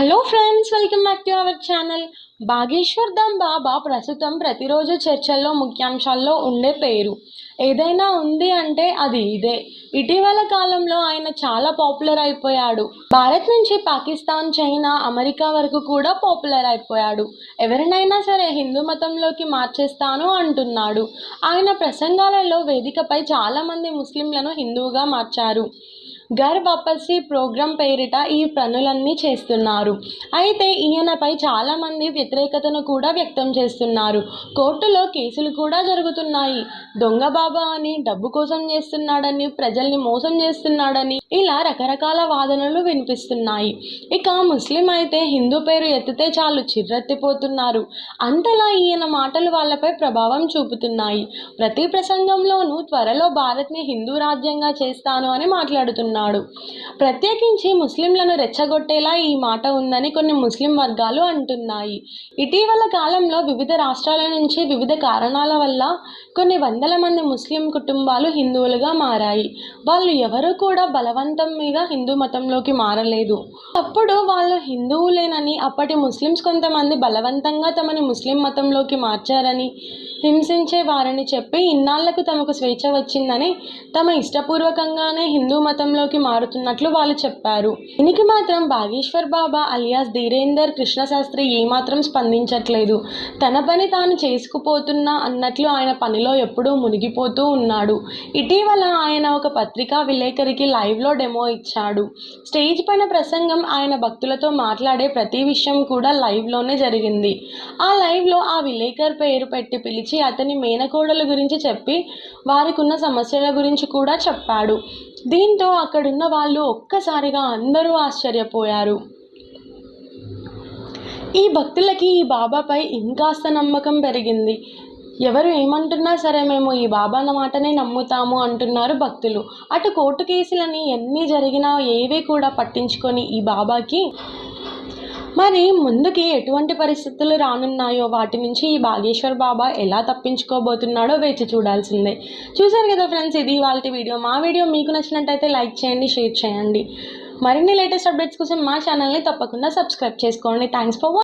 Hello friends welcome back to our channel Bageshwar Dham Baba ప్రస్తుతం ప్రతిరోజు చర్చల్లో ముఖ్యాంశాల్లో ఉండే పేరు ఏదైనా ఉంది అంటే అది ఇదే ఇటీవల కాలంలో ఆయన చాలా పాపులర్ అయిపోయాడు భారత్ నుంచి పాకిస్తాన్ చైనా అమెరికా వరకు కూడా పాపులర్ అయిపోయాడు ఎవరినైనా సరే హిందూ మతంలోకి మార్చేస్తాను అంటున్నాడు ఆయన ప్రసంగాలలో వేదికపై చాలామంది ముస్లింలను హిందువుగా మార్చారు ఘర్ వాపసీ ప్రోగ్రాం పేరిట ఈ పనులన్నీ చేస్తున్నారు. అయితే ఈయనపై చాలామంది వ్యతిరేకతను కూడా వ్యక్తం చేస్తున్నారు. కోర్టులో కేసులు కూడా జరుగుతున్నాయి. దొంగ బాబా అని డబ్బు కోసం చేస్తున్నాడని ప్రజల్ని మోసం చేస్తున్నాడని ఇలా రకరకాల వాదనలు వినిపిస్తున్నాయి. ఇక ముస్లిం అయితే హిందూ పేరు ఎత్తితే చాలు చిర్రెత్తిపోతున్నారు. అంతలా ఈయన మాటలు వాళ్ళపై ప్రభావం చూపుతున్నాయి. ప్రతి ప్రసంగంలోనూ త్వరలో భారత్ని హిందూ రాజ్యంగా చేస్తాను అని అన్నాడు ప్రత్యేకించి ముస్లింలను రెచ్చగొట్టేలా ఈ మాట ఉందని కొన్ని ముస్లిం వర్గాలు అంటున్నాయి. ఇటీవల కాలంలో వివిధ రాష్ట్రాల నుంచి వివిధ కారణాల వల్ల కొన్ని వందల మంది ముస్లిం కుటుంబాలు హిందువులుగా మారాయి. వాళ్ళు ఎవరు కూడా బలవంతం మీద హిందూ మతంలోకి మారలేదు. అప్పుడు వాళ్ళు హిందువులేనని అప్పటి ముస్లిమ్స్ కొంతమంది బలవంతంగా తమని ముస్లిం మతంలోకి మార్చారని హింసించే వారని చెప్పి ఇన్నాళ్ళకు తమకు స్వేచ్ఛ వచ్చిందని తమ ఇష్టపూర్వకంగానే హిందూ మతంలోకి మారుతున్నట్లు వాళ్ళు చెప్పారు. దీనికి మాత్రం బాగేశ్వర్ బాబా అలియాస్ ధీరేందర్ కృష్ణశాస్త్రి ఏమాత్రం స్పందించట్లేదు. తన పని తాను చేసుకుపోతున్నా అన్నట్లు ఆయన పనిలో ఎప్పుడూ మునిగిపోతూ ఉన్నాడు. ఇటీవల ఆయన ఒక పత్రికా విలేకరికి లైవ్లో డెమో ఇచ్చాడు. స్టేజ్ పైన ప్రసంగం ఆయన భక్తులతో మాట్లాడే ప్రతి విషయం కూడా లైవ్లోనే జరిగింది. ఆ లైవ్లో ఆ విలేకర్ పేరు పెట్టి పిలిచి అతని మేనకోడల గురించి చెప్పి వారికి ఉన్న సమస్యల గురించి కూడా చెప్పాడు. దీంతో అక్కడున్న వాళ్ళు ఒక్కసారిగా అందరూ ఆశ్చర్యపోయారు. ఈ భక్తులకి ఈ బాబాపై ఇంకాస్త నమ్మకం పెరిగింది. ఎవరు ఏమంటున్నా సరే మేము ఈ బాబా మాటనే నమ్ముతాము అంటున్నారు భక్తులు. అటు కోర్టు కేసులని ఎన్ని జరిగినా ఏవి కూడా పట్టించుకొని ఈ బాబాకి మరి ముందుకి ఎటువంటి పరిస్థితులు రానున్నాయో వాటి నుంచి ఈ బాగేశ్వర్ బాబా ఎలా తప్పించుకోబోతున్నాడో వేచి చూడాల్సిందే. చూసారు కదా ఫ్రెండ్స్ ఇది వాళ్ళ వీడియో. మా వీడియో మీకు నచ్చినట్టయితే లైక్ చేయండి షేర్ చేయండి. మరిన్ని లేటెస్ట్ అప్డేట్స్ కోసం మా ఛానల్ని తప్పకుండా సబ్స్క్రైబ్ చేసుకోండి. Thanks for